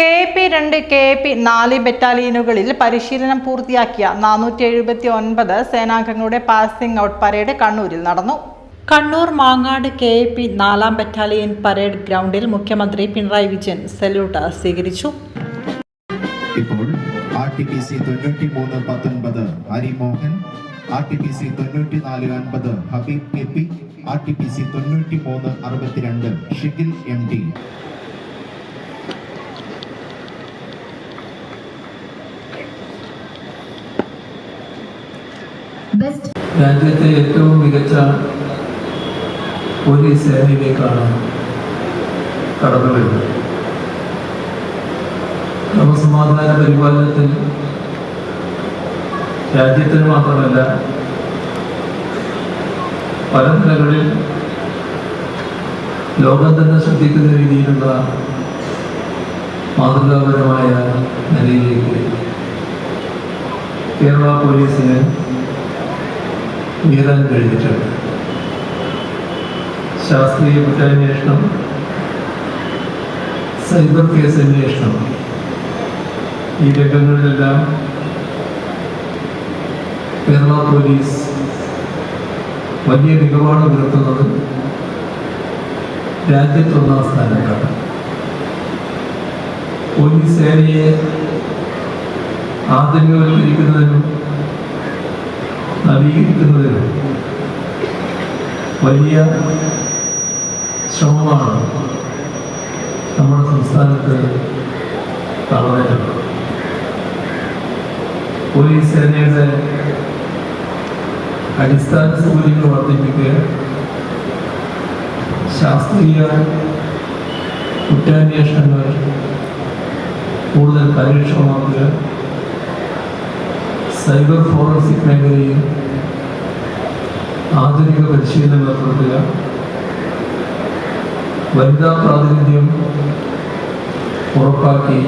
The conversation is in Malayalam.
കെ പി രണ്ട് കെ പി നാല് ബറ്റാലിയനുകളിൽ പരിശീലനം പൂർത്തിയാക്കിയ നാനൂറ്റി എഴുപത്തി ഒൻപത് സേനാംഗങ്ങളുടെ പാസിംഗ് ഔട്ട് പരേഡ് കണ്ണൂരിൽ നടന്നു. കണ്ണൂർ മാങ്ങാട് കെ പി നാലാം ബറ്റാലിയൻ പരേഡ് ഗ്രൗണ്ടിൽ മുഖ്യമന്ത്രി പിണറായി വിജയൻ സല്യൂട്ട് സ്വീകരിച്ചു. ഇപ്പോൾ ആർ ടി പി സി തൊണ്ണൂറ്റി മൂന്ന് പത്തൊൻപത് Harimohan R T P C തൊണ്ണൂറ്റി നാല് അൻപത് Habeeb K P R T P C തൊണ്ണൂറ്റി മൂന്ന് അറുപത്തിരണ്ട് ഷിഖിൽ എം ടി രാജ്യത്തെ ഏറ്റവും മികച്ച പോലീസ് സേനയിലേക്കാണ് കടന്നു വരുന്നത്. ക്രമസമാധാന പരിപാലനത്തിൽ രാജ്യത്തിന് മാത്രമല്ല പല നിലകളിൽ ലോകം തന്നെ ശ്രദ്ധിക്കുന്ന രീതിയിലുള്ള മാതൃകാപരമായ നിലയിലേക്ക് കേരള പോലീസിന് ഉയരാൻ കഴിഞ്ഞിട്ടുണ്ട്. ശാസ്ത്രീയ കുറ്റാന്വേഷണം സൈബർ കേസ് അന്വേഷണം ഈ രംഗങ്ങളിലെല്ലാം കേരള പോലീസ് വലിയ മികവാണ് പുലർത്തുന്നത് രാജ്യത്തൊന്നാം സ്ഥാനത്താണ്. പോലീസ് സേനയെ ആധുനികവൽക്കരിക്കുന്നതിനും നവീകരിക്കുന്നതിനും വലിയ ശ്രമമാണ് നമ്മുടെ സംസ്ഥാനത്ത് നടന്നിട്ടുള്ളത്. പോലീസ് സേനയുടെ അടിസ്ഥാന സൗകര്യങ്ങൾ വർദ്ധിപ്പിക്കുക ശാസ്ത്രീയ കുറ്റാന്വേഷണങ്ങൾ കൂടുതൽ കാര്യക്ഷമമാക്കുക സൈബർ ഫോറൻസിക് മേഖലയിൽ ആധുനിക പരിശീലനം ഏർപ്പെടുത്തുക. വനിതാ പ്രാതിനിധ്യം ഉറപ്പാക്കി.